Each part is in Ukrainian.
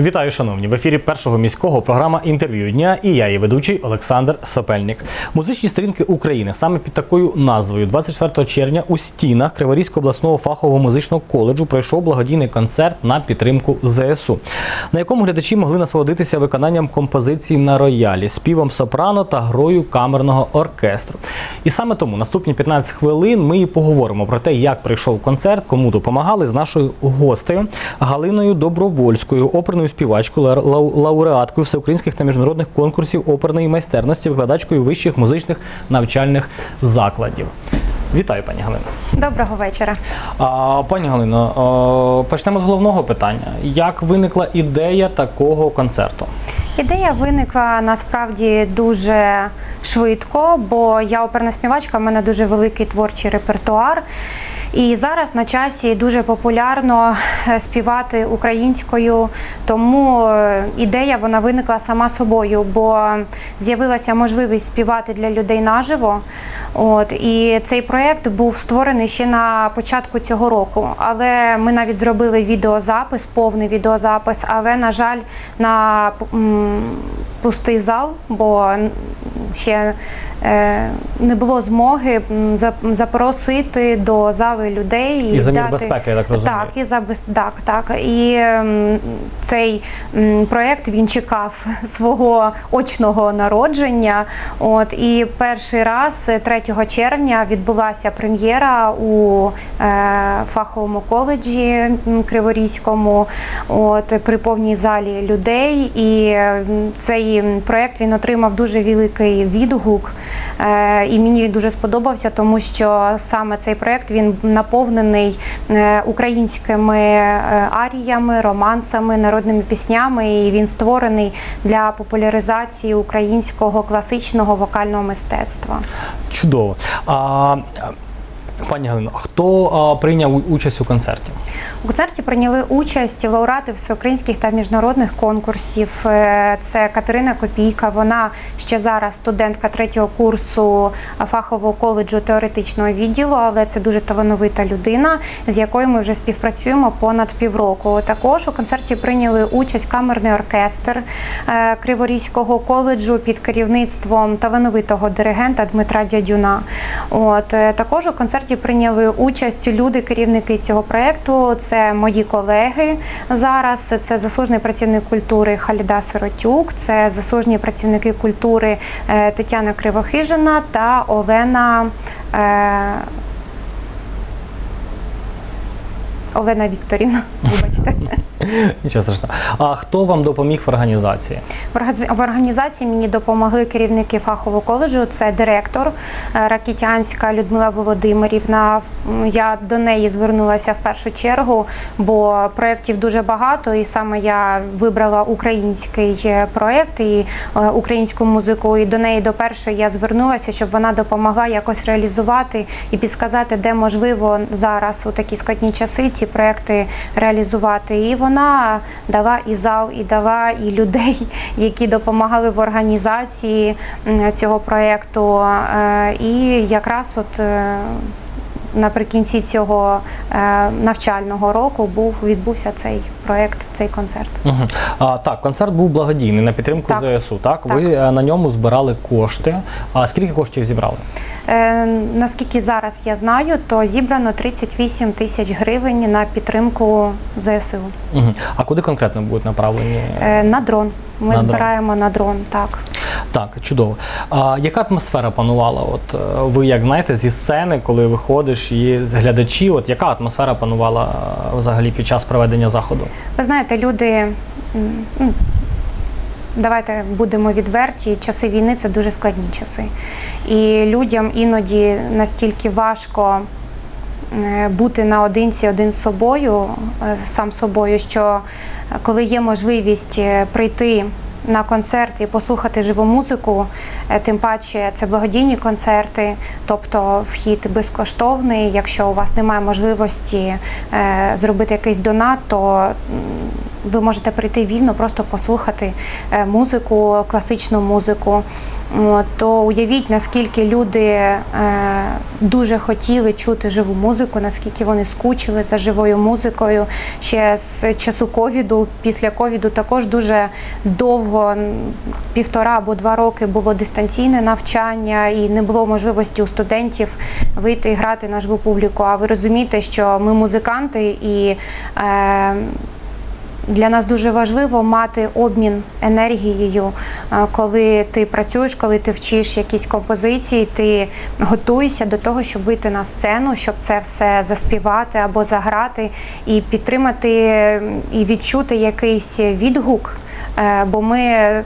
Вітаю, шановні! В ефірі першого міського програма інтерв'ю дня і я, її ведучий Олександр Сопельник. Музичні сторінки України саме під такою назвою 24 червня у стінах Криворізького обласного фахового музичного коледжу пройшов благодійний концерт на підтримку ЗСУ, на якому глядачі могли насолодитися виконанням композицій на роялі, співом сопрано та грою камерного оркестру. І саме тому наступні 15 хвилин ми і поговоримо про те, як прийшов концерт, кому допомагали з нашою гостею Галиною Добровольською, оперною співачкою, ла- ла- лауреаткою всеукраїнських та міжнародних конкурсів оперної майстерності, викладачкою вищих музичних навчальних закладів. Вітаю, пані Галино. Доброго вечора. А, пані Галино, почнемо з головного питання. Як виникла ідея такого концерту? Ідея виникла насправді дуже швидко, бо я оперна співачка, в мене дуже великий творчий репертуар. І зараз на часі дуже популярно е, співати українською, тому е, ідея вона виникла сама собою, бо з'явилася можливість співати для людей наживо. От і цей проєкт був створений ще на початку цього року. Але ми навіть зробили відеозапис, повний відеозапис. Але на жаль, на пустий зал, бо ще не було змоги запросити до зали людей І за мір дати- безпеки, я так розумію. Так, і за без так, так. І цей проєкт він чекав свого очного народження. От і перший раз, е, 3 червня, відбулася прем'єра у е, фаховому коледжі Криворізькому, от при повній залі людей. І е, цей проєкт він отримав дуже великий відгук. Е, і мені він дуже сподобався, тому що саме цей проєкт він наповнений е, українськими е, аріями, романсами, народними піснями. І він створений для популяризації українського класичного вокального мистецтва. Чудово. А, пані Галино, хто а, прийняв участь у концерті? У концерті прийняли участь лауреати всеукраїнських та міжнародних конкурсів. Е, Це Катерина Копійка. Вона ще зараз студентка третього курсу фахового коледжу теоретичного відділу, але це дуже талановита людина, з якою ми вже співпрацюємо понад півроку. Також у концерті прийняли участь камерний оркестр е, Криворізького коледжу під керівництвом талановитого диригента Дмитра Дядюна. От е, також у концерті прийняли участь люди, керівники цього проекту. Це мої колеги зараз. Це заслужений працівник культури Халіда Сиротюк, це заслужені працівники культури е, Тетяна Кривохижина та Олена. е, Олена Вікторівна, вибачте. Нічого страшного. А хто вам допоміг в організації? В органі- В організації мені допомогли керівники фахового коледжу. Це директор е, Ракітянська Людмила Володимирівна. Я до неї звернулася в першу чергу, бо проєктів дуже багато, і саме я вибрала український е, проєкт і е, українську музику. І до неї до першої я звернулася, щоб вона допомогла якось реалізувати і підсказати, де можливо зараз у такі складні часи ці проекти реалізувати. І вона дала і зал, і дала і людей, які допомагали в організації цього проєкту. Е, І якраз от. е, Наприкінці цього е, навчального року був відбувся цей проєкт, цей концерт. Угу. А, так, концерт був благодійний на підтримку Так. ЗСУ. Так? Так. ви е, на ньому збирали кошти. А скільки коштів зібрали? Е, наскільки зараз я знаю, то зібрано 38 тисяч гривень на підтримку ЗСУ. Угу. А куди конкретно будуть направлені? Е, на дрон. Ми На дрон. збираємо на дрон, так. Так, чудово. А яка атмосфера панувала? От е, ви як знаєте, зі сцени, коли виходиш і з глядачі, от яка атмосфера панувала е, взагалі під час проведення заходу? Ви знаєте, люди. м, Давайте будемо відверті. Часи війни це дуже складні часи. І людям іноді настільки важко е, бути наодинці один з собою, е, сам собою, що е, коли є можливість прийти на концерт і послухати живу музику, е, тим паче це благодійні концерти, тобто вхід безкоштовний. Якщо у вас немає можливості е, зробити якийсь донат, то ви можете прийти вільно, просто послухати е, музику, класичну музику. То уявіть, наскільки люди е, дуже хотіли чути живу музику, наскільки вони скучили за живою музикою. Ще з часу ковіду, після ковіду також дуже довго, півтора або два роки було дистанційне навчання, і не було можливості у студентів вийти і грати на живу публіку. А ви розумієте, що ми музиканти і. Для нас дуже важливо мати обмін енергією, е, коли ти працюєш, коли ти вчиш якісь композиції, ти готуєшся до того, щоб вийти на сцену, щоб це все заспівати або заграти, і підтримати і відчути якийсь відгук. Е, Бо ми,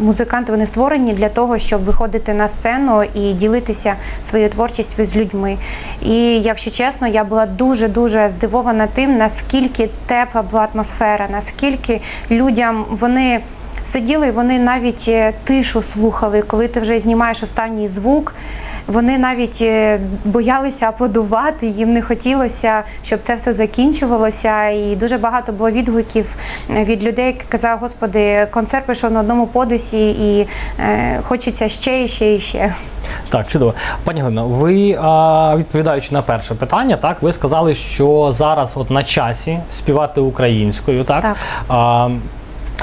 музиканти, вони створені для того, щоб виходити на сцену і ділитися своєю творчістю з людьми. І якщо чесно, я була дуже дуже здивована тим, наскільки тепла була атмосфера, наскільки людям вони. Сиділи, вони навіть е, тишу слухали, коли ти вже знімаєш останній звук. Вони навіть е, боялися аплодувати, їм не хотілося, щоб це все закінчувалося. І дуже багато було відгуків е, від людей, які казали, господи, концерт пішов на одному подисі і е, хочеться ще і ще і ще. Так, чудово. Пані Галино, ви відповідаючи на перше питання, так ви сказали, що зараз от на часі співати українською, так? Так.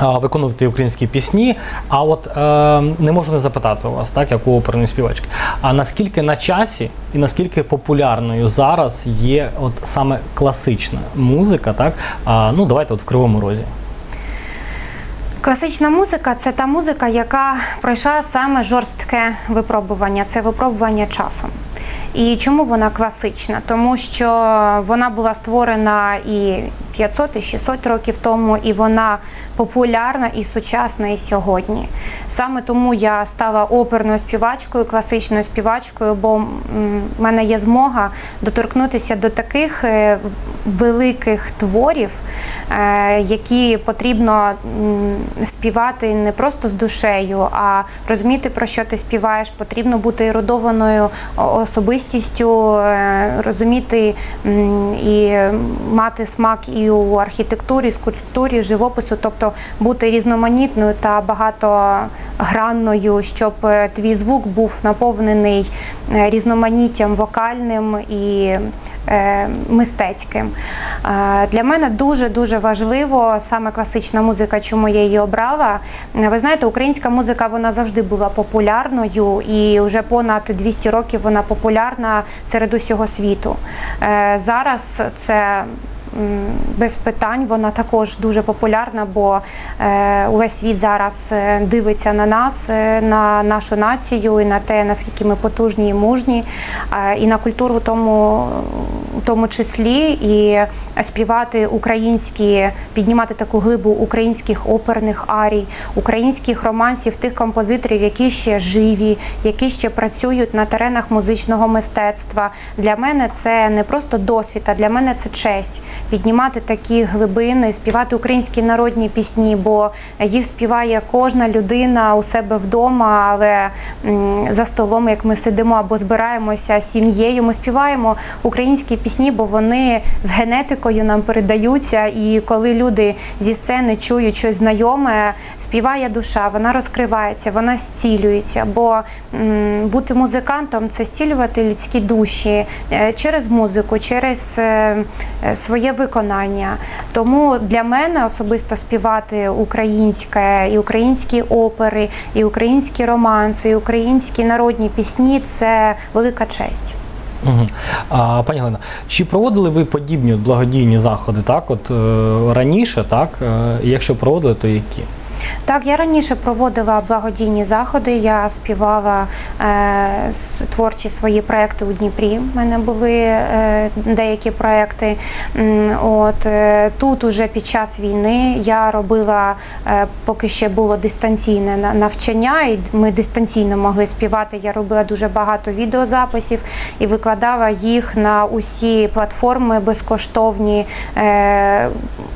Виконувати українські пісні. А от е, не можу не запитати у вас, так, як у оперної співачки. А наскільки на часі і наскільки популярною зараз є от саме класична музика, так? А, ну давайте от в кривому розі. Класична музика це та музика, яка пройшла саме жорстке випробування, це випробування часом. І чому вона класична? Тому що вона була створена і 500, і 600 років тому, і вона популярна і сучасна і сьогодні. Саме тому я стала оперною співачкою, класичною співачкою, бо в мене є змога доторкнутися до таких е, великих творів, е, які потрібно співати не просто з душею, а розуміти, про що ти співаєш. Потрібно бути ерудованою о- особистістю, е, розуміти і мати смак і у архітектурі, скульптурі, живопису, тобто бути різноманітною та багатогранною, щоб е, твій звук був наповнений е, різноманіттям вокальним і мистецьким. Для мене дуже дуже важливо саме класична музика, чому я її обрала. Ви знаєте, українська музика вона завжди була популярною, і вже понад 200 років вона популярна серед усього світу. Е, Зараз це без питань, вона також дуже популярна, бо е, увесь світ зараз е, дивиться на нас, е, на нашу націю і на те, наскільки ми потужні і мужні, і на культуру в тому, в тому числі, і співати українські, піднімати таку глибу українських оперних арій, українських романсів, тих композиторів, які ще живі, які ще працюють на теренах музичного мистецтва. Для мене це не просто досвід, а для мене це честь піднімати такі глибини, співати українські народні пісні, бо їх співає кожна людина у себе вдома, але за столом, як ми сидимо або збираємося з сім'єю, ми співаємо українські пісні, бо вони з генетикою нам передаються. І коли люди зі сцени чують щось знайоме, співає душа, вона розкривається, вона зцілюється. Бо бути музикантом це зцілювати людські душі е, через музику, через е, своє виконання. Тому для мене особисто співати українське і українські опери, і українські романси, і українські народні пісні це велика честь. Угу. А, пані Галина, чи проводили ви подібні благодійні заходи, так, от е, раніше, так? Е, якщо проводили, то які? Так, я раніше проводила благодійні заходи. Я співала е, творчі свої проекти у Дніпрі. У мене були е, деякі проекти. От е, тут уже під час війни я робила, е, поки ще було дистанційне навчання, і ми дистанційно могли співати. Я робила дуже багато відеозаписів і викладала їх на усі платформи безкоштовні. Е,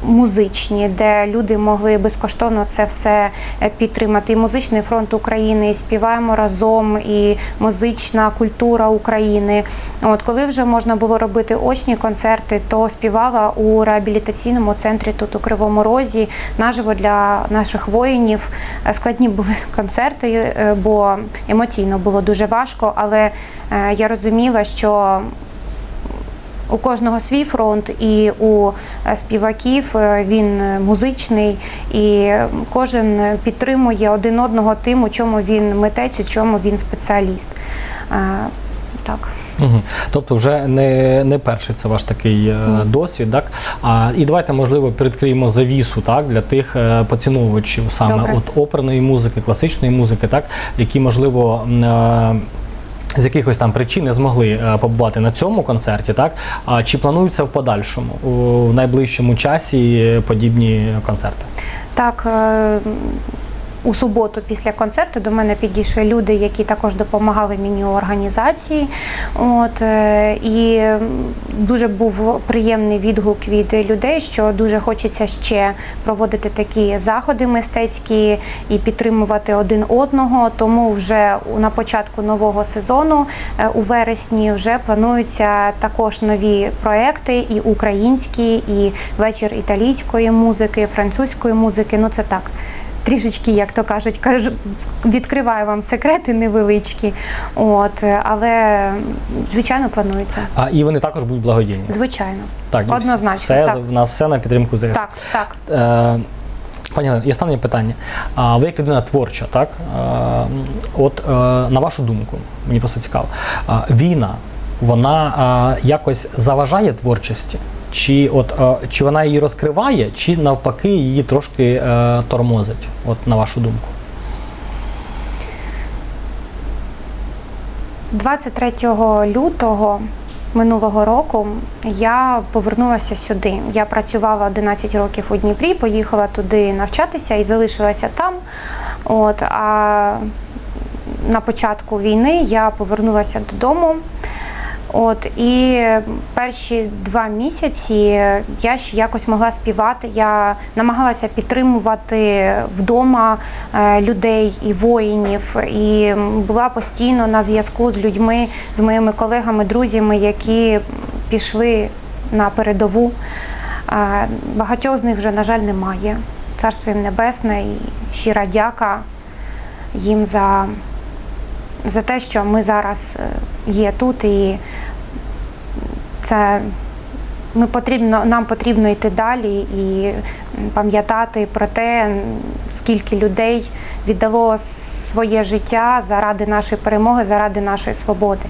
музичні, де люди могли безкоштовно це все е, підтримати. І музичний фронт України, і співаємо разом, і музична культура України. От коли вже можна було робити очні концерти, то співала у реабілітаційному центрі тут у Кривому Розі наживо для наших воїнів. Е, Складні були концерти, е, бо емоційно було дуже важко, але я розуміла, що у кожного свій фронт, і у е, співаків е, він е, музичний, і кожен підтримує один одного тим, у чому він митець, у чому він спеціаліст. Так. Угу. Тобто, вже не, не перший це ваш такий е, досвід, так? А, і давайте, можливо, передкриємо завісу так, для тих поціновувачів саме Добре. от оперної музики, класичної музики, так, які, можливо, е, з якихось там причин не змогли е, побувати на цьому концерті, так? А чи плануються в подальшому, у, найближчому часі подібні концерти? Так, е, у суботу після концерту до мене підійшли люди, які також допомагали мені у організації. От, е, і дуже був приємний відгук від людей, що дуже хочеться ще проводити такі заходи мистецькі і підтримувати один одного. Тому вже на початку нового сезону е, у вересні вже плануються також нові проекти, і українські, і вечір італійської музики, французької музики. Ну це так. Трішечки, як то кажуть, кажу, відкриваю вам секрети невеличкі. От, е, але звичайно планується. А, і вони також будуть благодійні. Звичайно. Так, Однозначно, Все, так. в нас все на підтримку ЗСУ. Так, так. Е, Пані Галино, і останнє питання. А ви як людина творча, так? Е, От е, на вашу думку, мені просто цікаво, війна, вона е, якось заважає творчості? Чи от е, чи вона її розкриває, чи навпаки її трошки е, тормозить? От на вашу думку? 23 лютого минулого року я повернулася сюди. Я працювала 11 років у Дніпрі, поїхала туди навчатися і залишилася там. От, а на початку війни я повернулася додому. От і перші два місяці я ще якось могла співати. Я намагалася підтримувати вдома е, людей і воїнів, і була постійно на зв'язку з людьми, з моїми колегами, друзями, які пішли на передову. Е, Багатьох з них вже, на жаль, немає. Царство їм небесне і щира дяка їм за за те, що ми зараз е, є тут, і це ми потрібно, нам потрібно йти далі і пам'ятати про те, скільки людей віддало своє життя заради нашої перемоги, заради нашої свободи.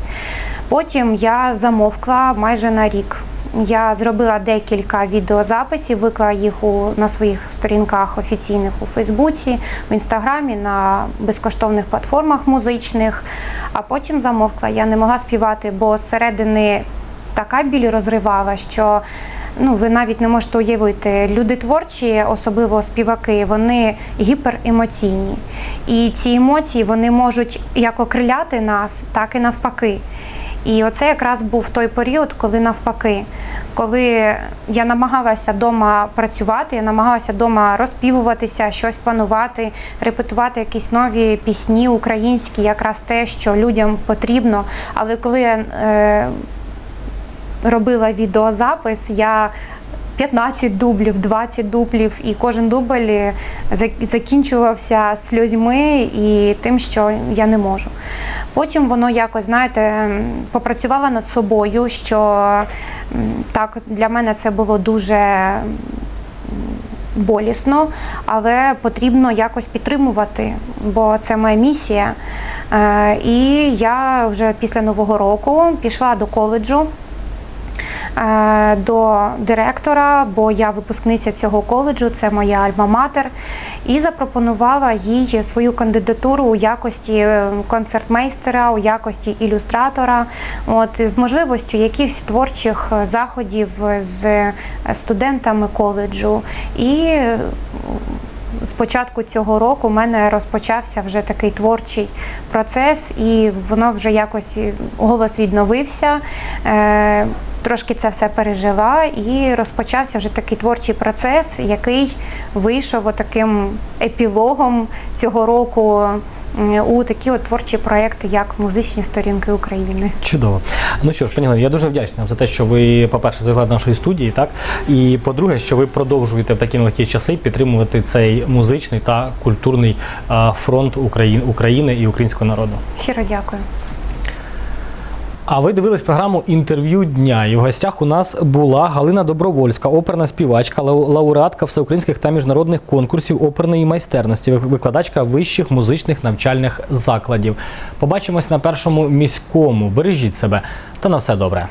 Потім я замовкла майже на рік. Я зробила декілька відеозаписів, виклала їх у, на своїх сторінках офіційних у Фейсбуці, в інстаграмі, на безкоштовних платформах музичних, а потім замовкла. Я не могла співати, бо зсередини така біль розривала, що ну, ви навіть не можете уявити. Люди творчі, особливо співаки, вони гіперемоційні. І ці емоції вони можуть як окриляти нас, так і навпаки. І оце якраз був той період, коли навпаки, коли я намагалася вдома працювати, я намагалася вдома розпівуватися, щось планувати, репетувати якісь нові пісні українські, якраз те, що людям потрібно. Але коли я е, робила відеозапис, я 15 дублів, 20 дублів, і кожен дубль е, закінчувався сльозьми і тим, що я не можу. Потім воно якось, знаєте, м, попрацювала над собою, що так для мене це було дуже болісно, але потрібно якось підтримувати, бо це моя місія. Е, І я вже після Нового року пішла до коледжу до директора, бо я випускниця цього коледжу, це моя альма-матер, і запропонувала їй свою кандидатуру у якості е, концертмейстера, у якості ілюстратора, от з можливістю якихось творчих е, заходів з е, студентами коледжу. І е, з початку цього року в мене розпочався вже такий творчий процес, і воно вже якось голос відновився. Трошки це все пережила, і розпочався вже такий творчий процес, який вийшов таким епілогом цього року у такі от творчі проекти, як музичні сторінки України. Чудово. Ну що ж, пані Галино, я дуже вдячний вам за те, що ви, по-перше, завітали до нашої студії, так? І по-друге, що ви продовжуєте в такі нелегкі часи підтримувати цей музичний та культурний фронт України, України і українського народу. Щиро дякую. А ви дивились програму інтерв'ю дня. І в гостях у нас була Галина Добровольська, оперна співачка, лау- лауреатка всеукраїнських та міжнародних конкурсів оперної майстерності, викладачка вищих музичних навчальних закладів. Побачимось на першому міському. Бережіть себе та на все добре.